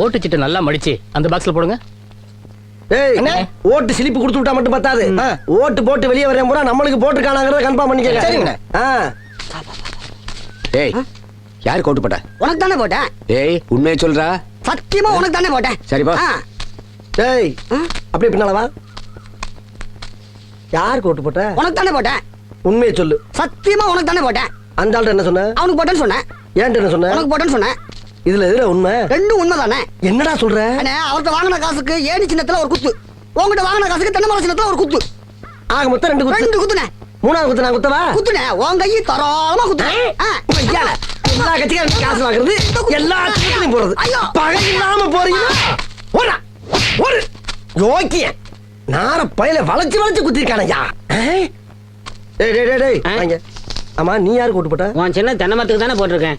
ஓட்டுச்சிட்டு நல்லா மடிச்சு அந்த பாக்ஸ்ல போடுங்க. ஓட்டு சிலிப்பு கொடுத்து விட்டா மட்டும் பத்தாது. ஓட்டு போட்டு வெளியே வரேன் பூரா நம்மளுக்கு போட்டுருக்கானாங்கிறத கன்ஃபார்ம் பண்ணிக்கங்க. ஏய் யார் கோட்டு போட்ட? உனக்கு தானே போட்டேன் ஏய் உண்மையை சொல்றா. சத்தியமா உனக்கு தானே போட்டேன் சரிப்பா. டேய் அப்படியே பின்னால வா. யாருக்கு ஓட்டு போட்ட? உனக்கு தானே போட்டேன் உண்மையை சொல்லு. சத்தியமா உனக்கு தானே போட்டேன் அந்த ஆள்கிட்ட என்ன சொன்ன? அவனுக்கு போட்டேன்னு சொன்னேன் ஏன்ட்ட என்ன சொன்ன? உனக்கு போட்டேன்னு சொன்னேன் இதுல எதுல உண்மை? ரெண்டும் உண்மைதானே? என்னடா சொல்ற? அண்ணே அவர்கிட்ட வாங்கின காசுக்கு ஏணி சின்னத்துல ஒரு குத்து. உங்ககிட்ட வாங்கின காசுக்கு தென்னை மரம் சின்னத்துல ஒரு குத்து. ஆக மொத்தம் ரெண்டு குத்து. ரெண்டு குத்துனே மூணாவது குத்து நான் குத்தவா? குத்துனே உன் கையை தரோளமா குத்துனே ஆ, ஐயா, எல்லா கட்சிக்காரும் காசு வாங்குறது. எல்லா கட்சிகளையும் போறது. ஐயோ. பகை இல்லாம போறீங்க ஓடா. ஒரு யோக்கிய. நார பயில வளைச்சு வளைச்சு குத்திருக்கானய்யா டேய் டேய் டேய் ஆமா நீ யாருக்கு ஓட்டு போட்ட? உன் சின்ன தென்னை மரத்துக்கு தானே போட்டிருக்கேன்.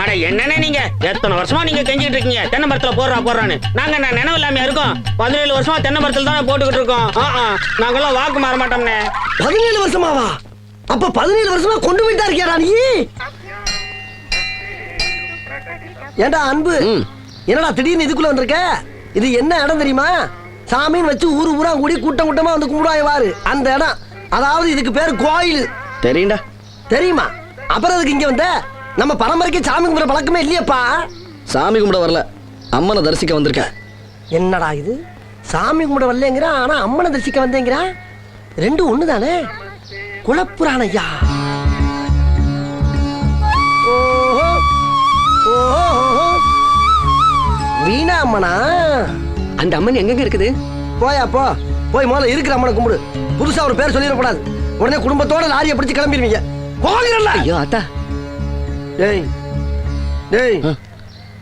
அட என்னண்ணே நீங்க? எத்தனை வருஷமா நீங்க கெஞ்சிட்டு இருக்கீங்க? தென்னை மரத்துல போடுறா போடுறான்னு. நாங்க நான் நினைவு இல்லாம இருக்கோம்? பதினேழு வருஷமா தென்னை மரத்துல தானே போட்டுக்கிட்டு இருக்கோம். நாங்கெல்லாம் வாக்கு மாற மாட்டோம்ண்ணே. பதினேழு வருஷமாவா? அப்ப பதினேழு வருஷமா கொண்டு போயிட்டா இருக்கியாடா நீ? ஏண்டா அன்பு. என்னடா திடீர்னு இதுக்குள்ள வந்திருக்க? இது என்ன இடம் தெரியுமா? சாமின்னு வச்சு ஊரு ஊரா கூடி கூட்டம் கூட்டமா வந்து கும்பிடுவாங்க வாரு அந்த இடம். அதாவது இதுக்கு பேர் கோயில். தெரியும்டா. தெரியுமா? அப்புறம் அதுக்கு இங்க வந்த? நம்ம பரம்பரைக்கு சாமி கும்பிட பழக்கமே இல்லையப்பா. சாமி கும்பிட வரல. அம்மனை தரிசிக்க வந்திருக்கேன். என்னடா இது? சாமி கும்பிட வரலங்கிறான் ஆனா அம்மனை தரிசிக்க வந்தேங்கிறான் ரெண்டும் ஒண்ணு தானே குலப்புராண ஐயா. வீணா அம்மனா? அந்த அம்மன் எங்கெங்க இருக்குது? போயா போ. போய் முதல்ல இருக்கிற அம்மனை கும்பிடு. புதுசா ஒரு பேர் சொல்லிடக்கூடாது. உடனே குடும்பத்தோட லாரியை பிடிச்சு கிளம்பிடுவீங்க. போகிறல்ல ஐயோ அத்தா. டேய் டேய் ஆ.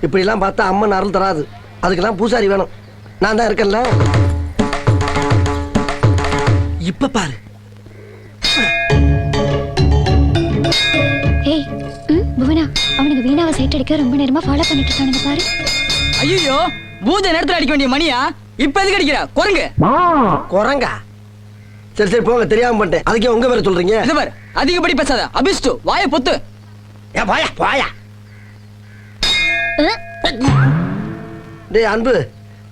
இப்படி எல்லாம் பார்த்தா அம்மன் அருள் தராது. அதுக்கெல்லாம் பூசாரி வேணும். நான் தான் இருக்கேன்ல. இப்ப பாரு. ஏய் ம் புவனா அவனுக்கு வீணாவை சைட் அடிக்க ரொம்ப நேரமா ஃபாலோ பண்ணிட்டு இருக்கானுங்க பாரு. ஐயோ பூஜை நேரத்துல அடிக்க வேண்டிய மணியா? இப்ப எதுக்கு அடிக்கிற? குரங்கு. குரங்கா? சரி சரி போங்க தெரியாம பண்ணிட்டேன். அதுக்கே உங்க பேரை சொல்றீங்க? இது பாரு அதிகப்படி பேசாத. அபிஷ்டு வாயை பொத்து. போயா போயா. டேய் அன்பு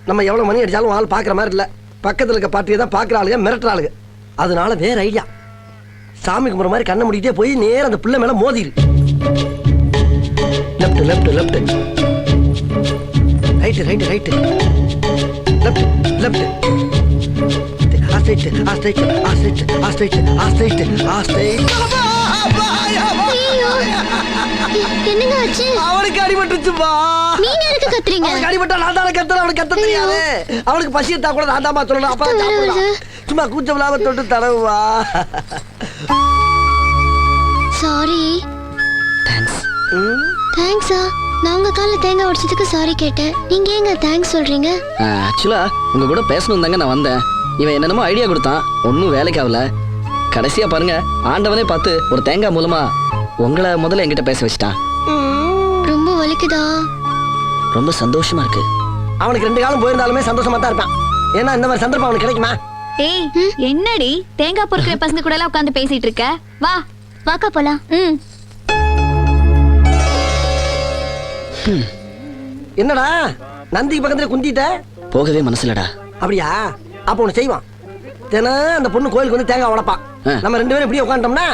நம்ம எவ்வளவு மணி அடிச்சாலும் ஆள் பாக்குற மாதிரி இல்ல. பக்கத்துல இருக்க பாட்டியை தான் பாக்குற ஆளுங்க மிரட்டுற ஆளுங்க அதனால வேற ஐடியா. சாமி கும்பிட்ற மாதிரி கண்ணை முடிக்கிட்டே போய் நேரா அந்த பிள்ளை மேல மோதிரு. Left left left right right right left left ஆ ஸ்ட்ரைட் ஆ ஸ்ட்ரைட் ஆ ஸ்ட்ரைட் என்னங்க ஆச்சு? அவனுக்கு அடிபட்டுச்சுப்பா நீங்க எதுக்கு கத்துறீங்க? அவனுக்கு அடிபட்டா நான் தானே கத்துறேன் அவனுக்கு கத்த தெரியாது. அவனுக்கு பசி எடுத்தா கூட நான் தாமா சொல்லணும். அப்பா சாப்பிடலாம். சும்மா கூச்சம் இல்லாம தொட்டு தடவுவா. சாரி தேங்க்ஸ் தேங்க்ஸா நான் உங்க கால்ல தேங்காய் உடைச்சதுக்கு சாரி கேட்டேன். நீங்க ஏங்க தேங்க்ஸ் சொல்றீங்க? ஆக்சுவலா உங்க கூட பேசணும் தாங்க நான் வந்தேன். இவன் என்னென்னமோ ஐடியா கொடுத்தான். ஒன்றும் வேலைக்கு ஆகல கடைசியா பாருங்க ஆண்டவனே பார்த்து ஒரு தேங்காய் மூலமா உங்களை முதல்ல என்கிட்ட பேச வச்சுட்டான் ரொம்ப வலிக்குதா? ரொம்ப சந்தோஷமா இருக்கு. அவனுக்கு ரெண்டு காலம் போயிருந்தாலுமே சந்தோஷமா தான் இருப்பான். ஏன்னா இந்த மாதிரி சந்தர்ப்பம் அவனுக்கு கிடைக்குமா? ஏய் என்னடி? தேங்காய் பொறுக்கிற பசங்க கூட எல்லாம் உட்காந்து பேசிட்டு இருக்க. வா வாக்கா போலாம். ம். என்னடா? நந்திக்கு பக்கத்துல குந்திட்ட? போகவே மனசுலடா அப்படியா? அப்ப ஒண்ணு செய்வான். தினம் அந்த பொண்ணு கோயிலுக்கு வந்து தேங்காய் உடைப்பான். நம்ம ரெண்டு பேரும் இப்படியே உட்காந்துட்டோம்னா.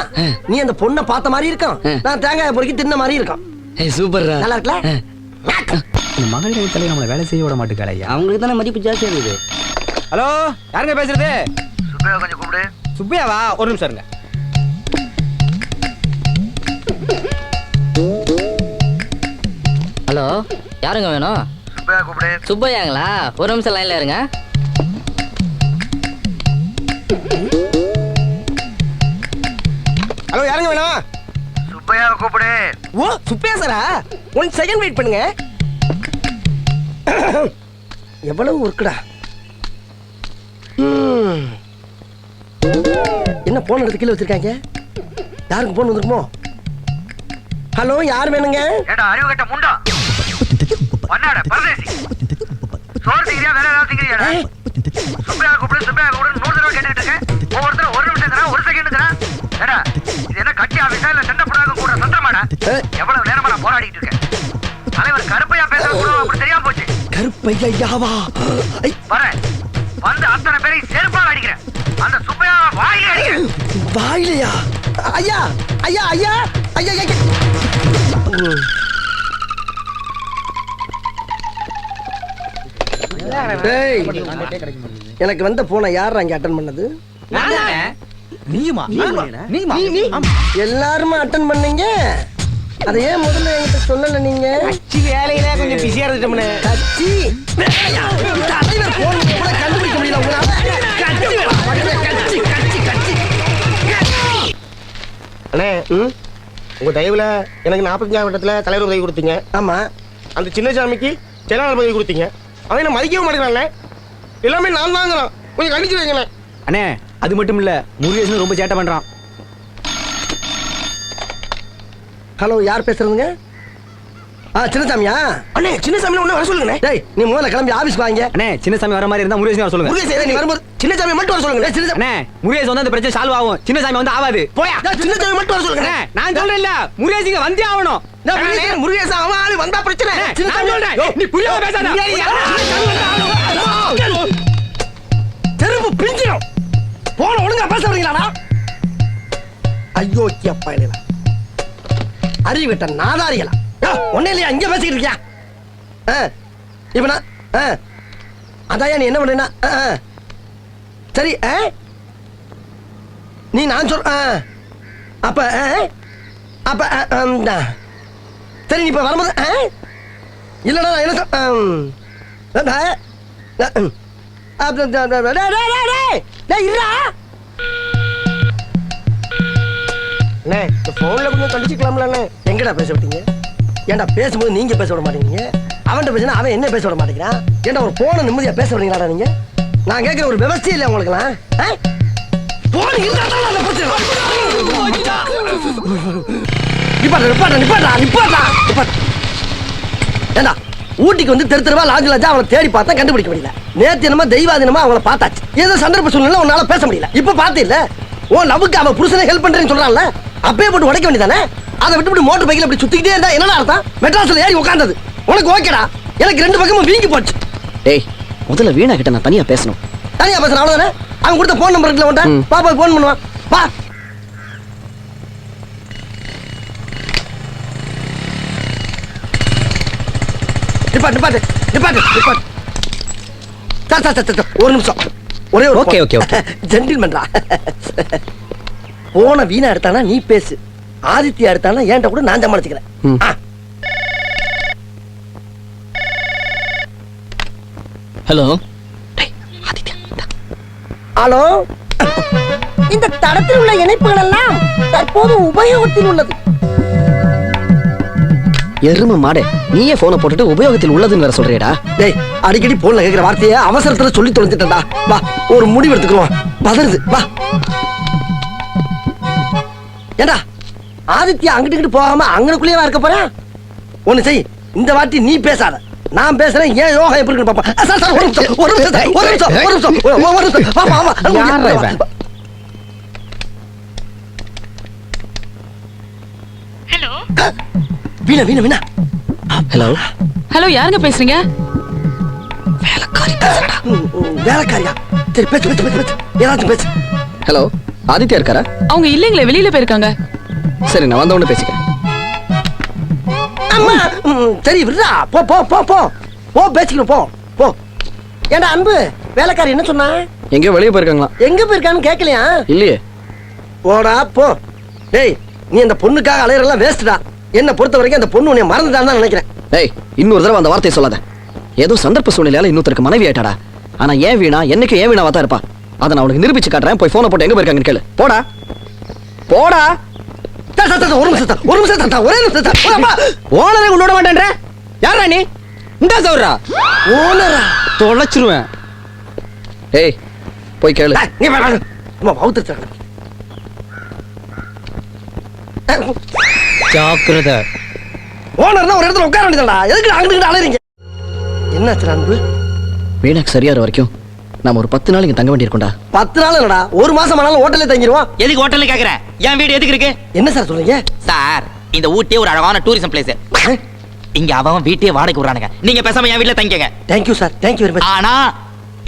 நீ அந்த பொண்ணை பார்த்த மாதிரி இருக்கும். நான் தேங்காய் பொறுக்கி தின்ன மாதிரி இருக்கும். ஏய் சூப்பர்ரா. நல்லா இருக்கல இந்த மகளிர் தலைவர் நம்மளை வேலை செய்ய விட மாட்டேங்கிறாள் ஐயா அவங்களுக்கு தானே மதிப்பு ஜாஸ்தியா இருக்குது ஹலோ யாருங்க பேசுறது? சுப்பையா கொஞ்சம் கூப்பிடு. சுப்பையாவா ஒரு நிமிஷம் இருங்க. ஹலோ யாருங்க வேணும்? சுப்பையா கூப்பிடு. சுப்பையாங்களா? ஒரு நிமிஷம் லைன்ல இருங்க. ஹலோ யாருங்க வேணும்? சுப்பையாவை கூப்பிடு. ஓ சுப்பையா சாரா? ஒன் செகண்ட் வெயிட் பண்ணுங்க. எவ்வளவு ஒர்க்குடா. என்ன போன் எடுத்து கீழே வச்சிருக்காங்க? யாருக்கு போன் வந்திருக்குமோ? ஹலோ யார் வேணுங்க? ஏடா அறிவு கட்ட முண்டா? பண்ணாட பரதேசி. சோறு திங்கிறியா வேற ஏதாவது திங்கிறியாடா? சுப்பையா கூப்பிடு சுப்பையா கூப்பிடு நூறு தடவை கேட்டுக்கிட்டு இருக்கேன் ஒவ்வொருத்தரும் ஒரு நிமிஷம் ஒரு செகண்ட் ஏடா இது என்ன கட்டி ஆபீஸா இல்ல சண்டை புறாக கூட சந்திரமாடா எவ்வளவு நேரமா நான் போராடிட்டு இருக்கேன் தலைவர் கருப்பையா பேச கூட அப்படி தெரியாம போச்சு கருப்பையாவா ஐ, வரேன் வந்து அத்தனை பேரை செருப்பால் அடிக்கிறேன் அந்த சுப்பையா வாயில அடிக்கிறேன் வாயிலையா? ஐயா ஐயா ஐயா ஐயா ஐயா. டேய், எனக்கு வந்த போன யார் அங்க அட்டன் பண்ணது? நீயுமா? நீயுமா? எல்லாருமே அட்டன் பண்ணீங்க? அதை ஏன் முதல்ல என்கிட்ட சொல்லல நீங்க? வேலையில கொஞ்சம் பிஸியா இருந்துட்டோம்னே. கட்சி? தலைவர் போன் கூட கண்டுபிடிக்க முடியல உங்களால கட்சி கட்சி கட்சி அண்ணே ம், உங்க தயவுல எனக்கு நாற்பத்தஞ்சாம் இடத்துல தலைவர் உதவி கொடுத்தீங்க. ஆமா. அந்த சின்ன சாமிக்கு செயலாளர் பதவி கொடுத்தீங்க. அவன் என்ன மதிக்கவும் மாட்டேங்கிறானே எல்லாமே நான் தாங்கிறான். கொஞ்சம் கண்டிச்சு வைங்களேன். அண்ணே அது மட்டும் இல்ல முருகேசன் ரொம்ப சேட்டை பண்றான். ஹலோ யார் பேசுறதுங்க? ஆ சின்னசாமியா? அண்ணே சின்ன சாமி ஒண்ணு வர சொல்லுங்க டேய் நீ முதல்ல கிளம்பி ஆபீஸ்க்கு வாங்க. அண்ணே சின்ன சாமி வர மாதிரி இருந்தா வர சொல்லுங்க. முருகேசன் நீ வரும்போது? சின்ன சாமி மட்டும் வர சொல்லுங்க. சின்னசாமி அண்ணே வந்து அந்த பிரச்சனை சால்வ் ஆகும். சின்ன சாமி வந்து ஆகாது போயா. டேய், சின்ன சாமி மட்டும் வர சொல்லுங்க. நான் சொல்றேன் இல்ல வந்தே ஆகணும். முருகேசன் அவன் ஆளு வந்தா பிரச்சனை. நான் சொல்றேன். நீ புரியாம பேசாத. தெருப்பு பிஞ்சிடும் போன ஒழுங்கா பேச வரீங்களாடா ஐயோ பயணில அறிவிட்ட நாதாரிகளா. ஒன்னே இல்லையா இங்க பேசிக்கிட்டு இருக்கியா ஆ, இப்ப நான் ஆ, அதாயா நீ என்ன பண்றேன்னா ஆ, ஆ. சரி ஆ? நீ நான் சொல் ஆ. அப்ப ஆ? அப்ப ஆ, ஆ. சரி நீ இப்ப வரும்போது ஆ? இல்லடா நான் என்ன சொல் டேய், போன்ல கொஞ்சம் கண்டிச்சுக்கலாம்ல எங்கடா பேச விட்டீங்க ஏன்டா பேசும்போது நீங்க பேச விட மாட்டேங்கிறீங்க அவன்கிட்ட பேசினா அவன் என்ன பேச விட மாட்டேங்கிறான்? ஏன்டா ஒரு போன நிம்மதியா பேச விடுறீங்களாடா நீங்க? நான் கேட்கிற ஒரு விவசாயம் இல்லை உங்களுக்குலாம் ஆ? போன் நிப்பாட்டா நிப்பாட்டா நிப்பாட்டா நிப்பாட்டா. ஏண்டா ஊட்டிக்கு வந்து தெரு தெருவா லாஜ் லாஜா அவளை தேடி பார்த்தா கண்டுபிடிக்க முடியல. நேத்து என்னமோ தெய்வாதீனமா அவளை பார்த்தாச்சு. ஏதோ சந்தர்ப்ப சூழ்நிலை உன்னால பேச முடியல. இப்ப பார்த்து இல்ல. ஓ லவ்வுக்கு அவன் புருஷனை ஹெல்ப் பண்றேன்னு சொல்றான்ல. அப்பயே போட்டு உடைக்க வேண்டியதானே? அதை விட்டு மோட்டர் பைக்கில் இப்படி சுத்திக்கிட்டே இருந்தா என்னடா அர்த்தம்? மெட்ராஸ்ல ஏறி உட்கார்ந்தது உனக்கு ஓகேடா எனக்கு ரெண்டு பக்கமும் வீங்கி போச்சு. டேய் முதல்ல வீணா கிட்ட நான் தனியா பேசணும். தனியா பேசுறேன் அவ்வளவுதானே? அவன் கொடுத்த போன் நம்பர் இருக்குல்ல உன்ட்ட. பாப்பா போன் பண்ணுவான். பா நிப்பாட்டு நிப்பாட்டு நிப்பாட்டு நிப்பாட்டு. சார் சார் சார் சார், ஒரு நிமிஷம். ஒரே okay, okay. ஜென்டில்மேன்டா போன வீணா எடுத்தானா நீ பேசு. ஆதித்யா எடுத்தானா ஏன்ட்ட கூட நான் சமாளிச்சுக்கிறேன். ஹலோ. டேய் ஆதித்யா இந்தா. ஹலோ. இந்த தடத்தில் உள்ள இணைப்புகள் எல்லாம் தற்போது உபயோகத்தில் உள்ளது. எரும மாடே நீயே போனை போட்டுட்டு உபயோகத்தில் உள்ளதுன்னு வேற சொல்றியடா. டேய் அடிக்கடி போன்ல கேக்குற வார்த்தையை அவசரத்துல சொல்லி தொலைஞ்சிட்டா வா ஒரு முடிவு எடுத்துக்கிறோம் பதறுது வா. ஏண்டா ஆதித்யா அங்கிட்டு இங்கிட்டு போகாம அங்கனுக்குள்ளேயே இருக்க போறேன் ஒண்ணு செய். இந்த வாட்டி நீ பேசாத. நான் பேசுறேன் ஏன் யோகா எப்படி இருக்குன்னு பாப்பா சார் சார் ஒரு நிமிஷம் ஒரு நிமிஷம் ஒரு நிமிஷம் ஒரு நிமிஷம் ஒரு- நிமிஷம் இவன்? வீணா வீணா வீணா. ஹலோ? ஹலோ யாருங்க பேசுறீங்க? ம், வேலைக்காரியா? சரி பேச்சு பேச்சு பேச்சு பேச்சு ஏதாச்சும் பேச்சு ஹலோ ஆதித்யா இருக்காரா? அவங்க இல்லைங்களே வெளியில போயிருக்காங்க. சரி நான் வந்த உடனே பேசிக்கிறேன். அம்மா சரி விடுறா. போ போ போ போ. போ பேசிக்கணும் போ போ. ஏண்டா அன்பு வேலைக்காரி என்ன சொன்னா? எங்கேயோ வெளியே போயிருக்காங்களா? எங்க போயிருக்கான்னு கேட்கலையா இல்லையே. போடா போ. டேய் நீ அந்த பொண்ணுக்காக அலையறெல்லாம் வேஸ்ட்டா என்ன பொறுத்த வரைக்கும் அந்த பொண்ணு உன்னை மறந்துட்டான்னு தான் நினைக்கிறேன். டேய் இன்னொரு தடவை அந்த வார்த்தையை சொல்லாத. ஏதோ சந்தர்ப்ப சூழ்நிலையால இன்னொருத்தருக்கு மனைவி ஆயிட்டாடா. ஆனா ஏன் வீணா என்னைக்கு ஏன் வீணாவா தான் இருப்பா. அதை நான் உனக்கு நிரூபிச்சு காட்டுறேன். போய் போனை போட்டு எங்க போயிருக்காங்கன்னு கேளு. போடா. போடா. ஒரு நிமிஷம் ஒரு நிமிஷம் ஒரே நிமிஷம். ஓனரை உன்னோட மாட்டேன்ற? யாரா நீ? இந்தா சௌரா ஓனரா? தொலைச்சிருவேன். ஏய் போய் கேளு. நீ. அம்மா, வவுத்துருச்சு. ஜாக்கிரதை. ஓனர் ஒரு இடத்துல உட்கார வேண்டியதுடா. எதுக்கு அங்கிட்டு அலைறீங்க என்னாச்சு அன்பு? வீணாக்கு சரியாகிற வரைக்கும் நாம ஒரு பத்து நாள் இங்கே தங்க வேண்டியிருக்கோம்டா. பத்து நாள் இல்லடா. ஒரு மாசம் ஆனாலும் ஹோட்டல்ல தங்கிடுவோம் எதுக்கு ஹோட்டல்ல கேக்குறேன் என் வீடு எதுக்கு இருக்கு? என்ன சார் சொல்றீங்க? சார் இந்த ஊட்டியே ஒரு அழகான டூரிசம் பிளேஸ் இங்க அவன் வீட்டையே வாடகை விடுறானுங்க. நீங்க பேசாம என் வீட்ல தங்கிக்கங்க. Thank you sir thank you very much ஆனா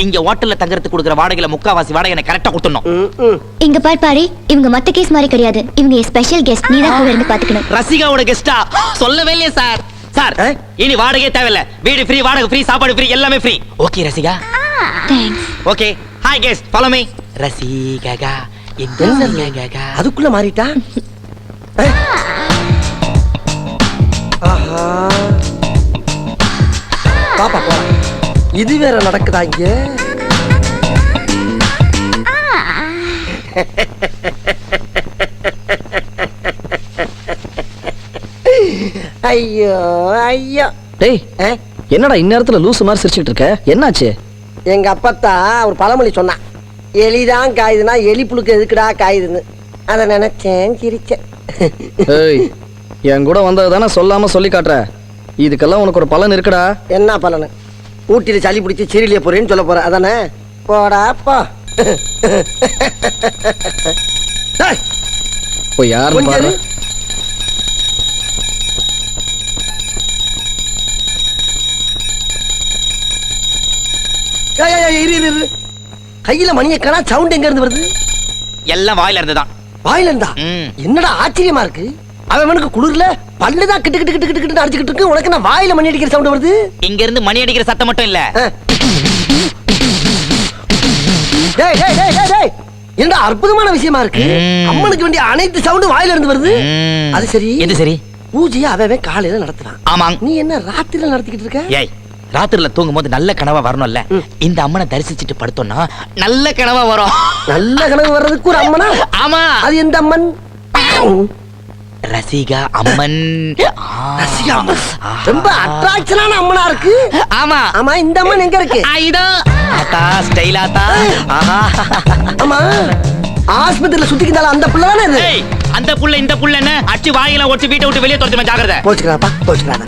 இங்க ஹோட்டல்ல தங்கறதுக்கு கொடுக்குற வாடகையில முக்காவாசி வாடகை எனக்கு கரெக்டா கொடுத்துடணும். இங்க பார் பாரி இவங்க மத்த கேஸ் மாதிரி கிடையாது. இவங்க ஸ்பெஷல் கெஸ்ட் நீ தான் கூட இருந்து பாத்துக்கணும் ரசிகாவோட கெஸ்டா சொல்லவே இல்லையே சார் சார்? இனி வாடகையே தேவையில்ல. வீடு ஃப்ரீ வாடகை ஃப்ரீ சாப்பாடு ஃப்ரீ எல்லாமே free okay Rasika. Thanks okay hi guest follow me Rasika அதுக்குள்ள மாறிட்டா. ஆஹா. பாப்பா போ இது வேற நடக்குதா இங்க? ஐயோ ஐயோ. டேய்? என்னடா இந்நேரத்தில் லூசு மாதிரி சிரிச்சுக்கிட்டு இருக்க? என்னாச்சு? எங்க அப்பத்தா ஒரு பழமொழி சொன்னான் எலிதான் காயுதுன்னா எலி புழுக்கு எதுக்குடா காயுதுன்னு. அதை நினைச்சேன் சிரிச்சேன். ஏய் என் கூட வந்தது தானே சொல்லாம சொல்லி காட்டுற? இதுக்கெல்லாம் உனக்கு ஒரு பலன் இருக்குடா. என்ன பலனு? ஊட்டியில் சளி பிடிச்சி சிறிலிய போறேன்னு சொல்ல போற அதானே? போடா போ. யாருன்னு கொஞ்சம் பாரு. இரு, இரு. கையில மணியை காணா சவுண்ட் எங்க இருந்து வருது? எல்லாம் வாயில இருந்துதான். வாயில இருந்தா. என்னடா ஆச்சரியமா இருக்கு? அவனுக்கு குளிர்ல பல்லுதான் கிட்டு கிட்டு கிட்டு கிட்டு கிட்டு அடிச்சுக்கிட்டு இருக்கு. உனக்கு என்ன வாயில மணி அடிக்கிற சவுண்ட் வருது? இங்க இருந்து மணி அடிக்கிற சத்தம் மட்டும் இல்ல. டேய் டேய் டேய் டேய் டேய். என்னடா அற்புதமான விஷயமா இருக்கு. அம்மனுக்கு வேண்டிய அனைத்து சவுண்டும் வாயில இருந்து வருது. அது சரி. எது சரி? பூஜையை அவன் காலையில நடத்துறான். ஆமாங்க நீ என்ன ராத்திரில நடத்திக்கிட்டு இருக்க? ஏய் ராத்திரில தூங்கும் போது நல்ல கனவா வரணும்ல. இந்த அம்மனை தரிசிச்சுட்டு படுத்தோம்னா நல்ல கனவா வரும். நல்ல கனவு வர்றதுக்கு ஒரு அம்மனா? ஆமா. அது எந்த அம்மன்? ரசிகா அம்மன். ரசிகா அம்மன். ரொம்ப அட்ராக்ஷனான அம்மனா இருக்கு. ஆமா. ஆமா இந்த அம்மன் எங்க இருக்கு? இதோ. ஆத்தா ஸ்டைலாத்தா ஆஹா. ஆமா. ஆஸ்பத்திரியில சுத்திக்கிட்டால அந்த பிள்ளை தானே இது? அந்த புள்ள இந்த புள்ள என்ன? அடிச்சு வாயில ஒடிச்சு வீட்டை விட்டு வெளியே துரத்துமா ஜாக்கிரதை. போச்சுக்கிறாப்பா போச்சுக்கிறாங்க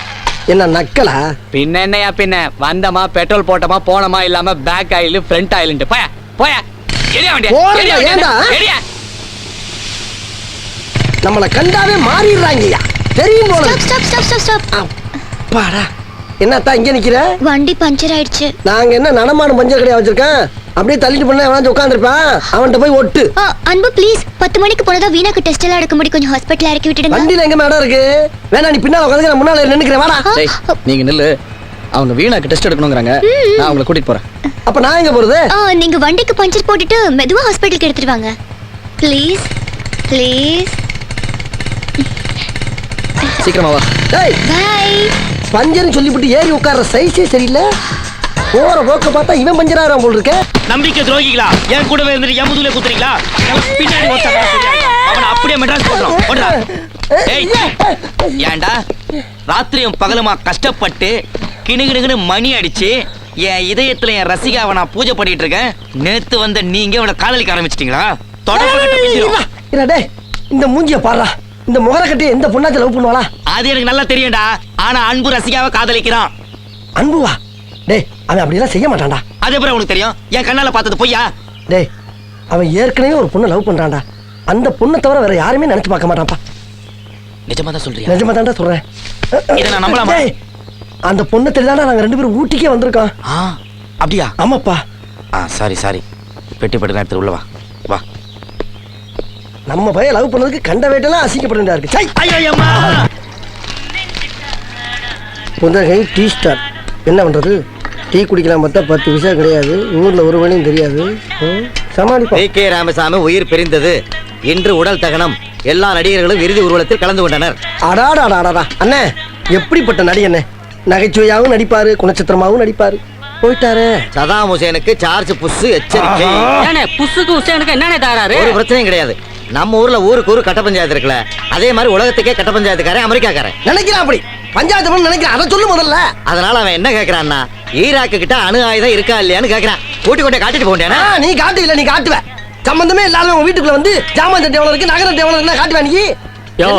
என்ன நக்கலா? பின்ன என்னையா பின்ன? வந்தமா பெட்ரோல் போட்டோமா போனோமா இல்லாம பேக் ஆயில் ஃப்ரண்ட் ஆயில்ன்ட்டு போயா போயா. நம்மள கண்டாவே மாறிடுறாங்கய்யா. தெரியும் போல stop stop stop stop stop அப்பாடா. என்னத்தா இங்க நிக்கிற? வண்டி பஞ்சர் ஆயிடுச்சு. நாங்க என்ன நடமாடும் பஞ்சர் கடையா வச்சிருக்கேன்? அப்படியே தள்ளிட்டு பண்ண எவனாச்சும் உட்காந்துருப்பான் அவன்கிட்ட போய் ஒட்டு. ஆ, அன்பு ப்ளீஸ் பத்து மணிக்கு போனதா வீணாக்கு டெஸ்ட் எல்லாம் எடுக்க முடியும் கொஞ்சம் ஹாஸ்பிட்டல் இறக்கி விட்டுடுங்க. வண்டியில எங்க மேடம் இருக்கு? வேணா நீ பின்னால உட்காந்து நான் முன்னால நின்னுக்கிறேன் வாடா. டேய் நீங்க நில்லு. அவங்க வீணாக்கு டெஸ்ட் எடுக்கணுங்கிறாங்க. நான் அவங்கள கூட்டிட்டு போறேன். அப்ப நான் எங்க போறது? நீங்க வண்டிக்கு பஞ்சர் போட்டுட்டு மெதுவா ஹாஸ்பிட்டலுக்கு எடுத்துட்டு வாங்க. ப்ளீஸ் ப்ளீஸ் சீக்கிரமா வா. டேய் பை பஞ்சர்னு சொல்லிவிட்டு ஏறி உட்கார்ற சைஸே சரியில்லை. போற போக்க பார்த்தா இவன் பஞ்சர் ஆகிறான் போல் இருக்க நம்பிக்கை துரோகிகளா? என் கூடவே இருந்துட்டு என் முதுகுல குத்துறீங்களா? பின்னாடி அவனை அப்படியே மெட்ராஸ் ஏய் ஏன்டா? ராத்திரியும் பகலுமா கஷ்டப்பட்டு கிணுகிணுகினு மணி அடிச்சு என் இதயத்துல என் ரசிகாவை நான் பூஜை பண்ணிட்டு இருக்கேன். நேத்து வந்த நீங்க அவனை காதலிக்க ஆரம்பிச்சிட்டீங்களா? தொடர்பு இந்த மூஞ்சிய பாடுறா. இந்த முகர கட்டி எந்த பொண்ணாச்சும் லவ் பண்ணுவாளா? அது எனக்கு நல்லா தெரியும்டா. ஆனா அன்பு ரசிகாவை காதலிக்கிறான். அன்புவா? டேய் அவன் அப்படியெல்லாம் செய்ய மாட்டான்டா. அது எப்படி உனக்கு தெரியும்? என் கண்ணால பார்த்தது பொய்யா? டேய் அவன் ஏற்கனவே ஒரு பொண்ணை லவ் பண்றான்டா. அந்த பொண்ணை தவிர வேற யாருமே நினைச்சு பார்க்க மாட்டான்ப்பா. நிஜமா தான் சொல்றியா? நிஜமா தான்டா சொல்றேன். இதை நான் நம்பலாமா? டேய், அந்த பொண்ணை தெரியாதா நாங்க ரெண்டு பேரும் ஊட்டிக்கே வந்திருக்கோம். ஆ அப்படியா? ஆமாப்பா. ஆ சாரி சாரி. பெட்டி பட்டு எடுத்து உள்ள வா. வா. நம்ம பையன் லவ் பண்ணதுக்கு கண்ட வேட்டெல்லாம் அசிங்கப்பட இருக்கு. சை! புந்தகை டீ ஸ்டார். என்ன பண்றது? டீ குடிக்கலாம் பார்த்தா பத்து விஷயம் கிடையாது. ஊர்ல ஒரு மணியும் தெரியாது சமாளிப்போம். கே ராமசாமி உயிர் பிரிந்தது. இன்று உடல் தகனம். எல்லா நடிகர்களும் இறுதி ஊர்வலத்தில் கலந்து கொண்டனர். அடாடாடாடாடா அண்ணே எப்படிப்பட்ட நடி அண்ணே? நகைச்சுவையாவும் நடிப்பாரு குணச்சித்திரமாவும் நடிப்பாரு. போயிட்டாரே. சதாம் ஹுசேனுக்கு சார்ஜ் புஷ் எச்சரிக்கை. ஏனே புசுக்கு உசேனுக்கு என்னென்ன தகராறு ஒரு பிரச்சனையும் கிடையாது. நம்ம ஊர்ல ஊருக்கு ஊரு கட்ட பஞ்சாயத்து இருக்குல்ல. அதே மாதிரி உலகத்துக்கே கட்ட பஞ்சாயத்துக்காரன் அமெரிக்காக்காரன். நினைக்கிறான் அப்படி. பஞ்சாயத்து நினைக்கிறான். அதை சொல்லு முதல்ல. அதனால அவன் என்ன கேக்குறான்னா ஈராக்கு கிட்ட அணு ஆயுதம் இருக்கா இல்லையான்னு கேக்குறான். கூட்டி கொண்டே காட்டிட்டு போண்டேனா நீ காட்டு இல்ல நீ காட்டுவ. சம்பந்தமே இல்லாத உன் வீட்டுக்குள்ள வந்து ஜாமான் சட்டை எவ்வளவு இருக்கு நகரம் எவ்வளவு இருக்கு காட்டுவ நீ. யோ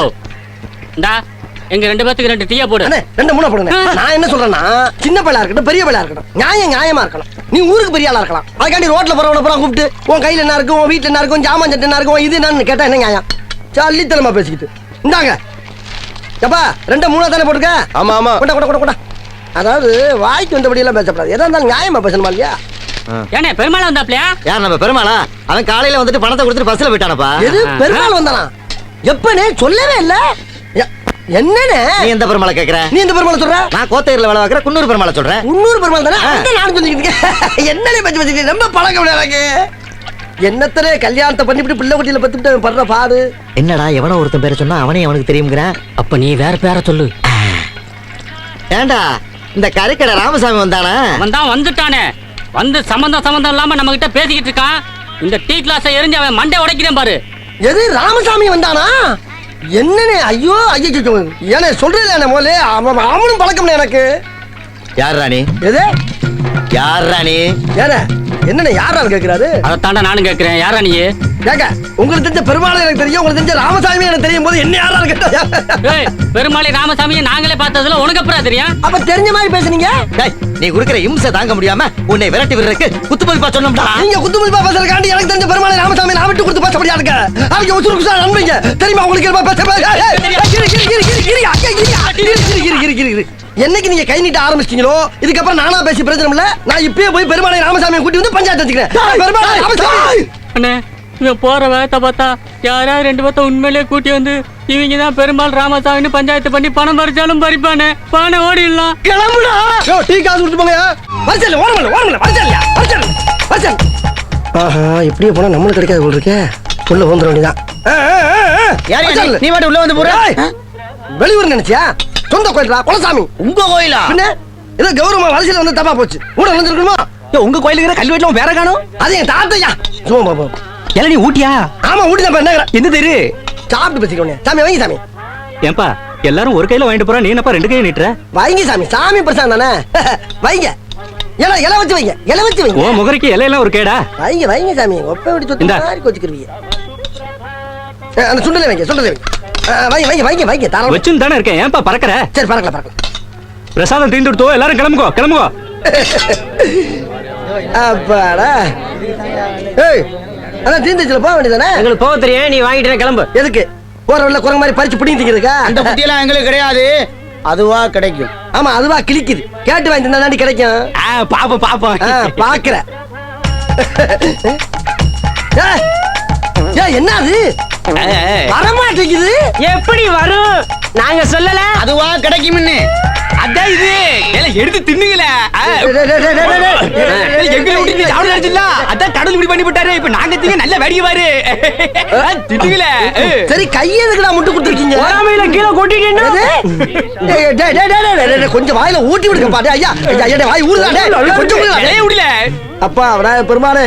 இந்தா எங்க ரெண்டு பேத்துக்கு ரெண்டு டீயா போடு. ரெண்டு மூணு போடுங்க. நான் என்ன சொல்றேன்னா சின்ன பையலா இருக்கட்டும் பெரிய பையலா இருக்கட்டும் நியாயம் நியாயமா இருக்கணும். நீ ஊருக்கு பெரிய ஆளா இருக்கலாம். அதுக்காண்டி ரோட்ல போறவன பூரா கூப்பிட்டு உன் கையில என்ன இருக்கும் உன் வீட்டுல என்ன இருக்கும் ஜாமான் சட்டை என்ன இருக்கும் இது என்னன்னு கேட்டா என்ன நியாயம்? சல்லித்தனமா பேசிக்கிட்டு. இந்தாங்க எப்பா ரெண்டு மூணா தானே போட்டுக்க? ஆமா ஆமா. கொண்டா கொண்டா கொண்டா அதாவது வாய்க்கு வந்தபடி எல்லாம் பேசக்கூடாது எதா இருந்தாலும் நியாயமா பேசணுமா இல்லையா? ஏனே பெருமாள் வந்தாப்லையா? யார் நம்ம பெருமாளா? அவன் காலையில வந்துட்டு பணத்தை கொடுத்துட்டு பஸ்ல போயிட்டானப்பா. எது? பெருமாள் வந்தானா? எப்பனே சொல்லவே இல்ல. எ- என்னண்ணே நீ எந்த பெருமாளை கேக்குற? நீ இந்த பெருமாளை சொல்ற? நான் கோத்தையர்ல வேலை பார்க்கற குன்னூர் பெருமாளை சொல்றேன். முன்னூறு பெருமாள் தானே? நானும் சொல்லிக்கிட்டு இருக்கேன் என்னனே பச்சு பச்சு ரொம்ப பழக்கம் எனக்கு. என்னத்தனே கல்யாணத்தை பண்ணிவிட்டு பிள்ளை குட்டியில பத்துட்டு அவன் படுற பாடு? என்னடா எவனோ ஒருத்தன் பேரை சொன்னா அவனே அவனுக்கு தெரியுங்கிறான் அப்ப நீ வேற பேரை சொல்லு. ஏண்டா இந்த கறிக்கடை ராமசாமி வந்தானா? அவன் தான் வந்துட்டானே. வந்து சம்பந்தம் சம்பந்தம் இல்லாம நம்ம கிட்ட பேசிக்கிட்டு இருக்கான். இந்த டீ கிளாஸை எரிஞ்சு அவன் மண்டை உடைக்கிறேன் பாரு. எது ராமசாமி வந்தானா? என்னனே ஐயோ ஐயோ ஏனே சொல்றேன் முதல்ல அவன் அவனும் பழக்கம்னே எனக்கு? யார் ராணி எது? யார் ராணி ஏனே? என்னண்ணே யாரான்னு கேக்குறாரு அதைத்தாண்டா நானும் கேட்கிறேன் யாரா நீ கேக்க உங்களுக்கு தெரிஞ்ச பெருமாள் எனக்கு தெரியும் உங்களுக்கு தெரிஞ்ச ராமசாமி எனக்கு தெரியும் போது என்ன யாரான்னு கேட்டா பெருமாளை ராமசாமியை நாங்களே பார்த்ததுல உனக்கு அப்புறம் தெரியும் அப்ப தெரிஞ்ச மாதிரி பேசுனீங்க டேய், நீ குடுக்கிற இம்சை தாங்க முடியாம உன்னை விரட்டி விடுறதுக்கு குத்து மதிப்பா சொன்னோம்டா நீங்க குத்துமதிப்பா பேசுறதுக்காண்டி எனக்கு தெரிஞ்ச பெருமாளை ராமசாமி நான் விட்டு கொடுத்து பேசப்படியா இருக்க அவங்க உசுறு குசா நம்புறீங்க தெரியுமா உங்களுக்கு என்ன பேச என்னைக்கு நீங்க கை நீட்ட ஆரம்பிச்சிட்டீங்களோ? இதுக்கப்புறம் நானா பேசி பிரச்சனை இல்ல. நான் இப்பயே போய் பெருமாளை ராமசாமியை கூட்டி வந்து பஞ்சாயத்து வச்சுக்கிறேன். பெருமாளை ராமசாமி! அண்ணே இவன் போற வேகத்தை பார்த்தா யாராவது ரெண்டு பேர்த்த உண்மையிலேயே கூட்டி வந்து இவங்க தான் பெருமாள் ராமசாமின்னு பஞ்சாயத்து பண்ணி பணம் பறிச்சாலும் பறிப்பானே. பானை ஓடிடலாம். கிளம்புடா! டீ காசு கொடுத்து போங்க வரிசல் ஓரமல்ல ஓரமல்ல வரிசல் வரிசல் வரிசல் ஆஹா இப்படியே போனா நம்மளுக்கு கிடைக்காது போல் இருக்கே. உள்ள வந்துட வேண்டியதான் யார் யார் நீ? நீ மட்டும் உள்ள வந்து போற. வெளியூர் நினைச்சியா? சொந்த கோயில்டா குலசாமி. உங்க கோயிலா? பின்ன ஏதோ கௌரவமா வரிசையில வந்து தப்பா போச்சு. கூட வந்துருக்கணுமா உங்க கோயிலுக்கு கல்வி வீட்டுல வேற காணும்? அது என் தாத்தையா. சும்மா பாப்பா எல்லாம் நீ ஊட்டியா? ஆமா ஊட்டி தான் என்ன எந்த தெரு? சாப்பிட்டு பேசிக்கோனே சாமி வாங்கி சாமி. ஏன்பா எல்லாரும் ஒரு கையில வாங்கிட்டு போறா நீ என்னப்பா ரெண்டு கையை நீட்டுற? வாங்கி சாமி. சாமி பிரசாதம் தானே? வைங்க. இலை இலை வச்சு வைங்க. இலை வச்சு வைங்க. ஓ முகரைக்கு இலையெல்லாம் ஒரு கேடா. வைங்க வைங்க சாமி. ஒப்ப விட்டு சொத்து. மாதிரி கொச்சுக்கிருவீங்க அஹ், அந்த சுண்டலை வைங்க சுண்டலை வைங்க. வைங்க வைங்க வைங்க வைங்க தாராளமா. வச்சுன்னு தானே இருக்கேன். ஏன்பா பறக்கற? சரி பறக்கல பறக்கல. பிரசாதம் தீர்ந்து கொடுத்தோ? எல்லாரும் கிளம்புகோ கிளம்புகோ அப்பாடா. ஏய் அதான் தீந்துச்சுல போக வேண்டியதானே எங்களுக்கு போக தெரியும் நீ வாங்கிட்டு கிளம்பு. எதுக்கு? போற வழியில குரங்கு மாதிரி பறிச்சு பிடிங்க திங்கிறதுக்கா அந்த புத்தியெல்லாம் எங்களுக்கு கிடையாது. அதுவா கிடைக்கும். ஆமா அதுவா கிழிக்குது. கேட்டு வாங்கி தின்னா தாண்டி கிடைக்கும். ஆ, பாப்போம் பாப்போம். ஆ, பாக்குற ஏய், ஏய், என்ன அது வரமாட்டேங்குது எப்படி வரும் நாங்க சொல்லல அதுவா கிடைக்கும்னு அதான் இது எடுத்து தின்னுங்களே எங்களை விட்டு சாப்பிட அடிச்சுல அதான் கடவுள் இப்படி பண்ணி விட்டாரு இப்ப நாங்க திங்க நல்ல வேடிக்கை பாரு தின்னுங்களே. சரி கையை எதுக்குடா முட்டு கொடுத்துருக்கீங்க பொறாமையில கீழே கொட்டிட்டீங்கன்னா டேய், டேய், டேய், டேய், டேய், டேய், கொஞ்சம் வாயில ஊட்டி விடுங்க பாட்டு ஐயா ஐயா, வாய் டேய், கொஞ்சம். விடல அப்பா பெருமானே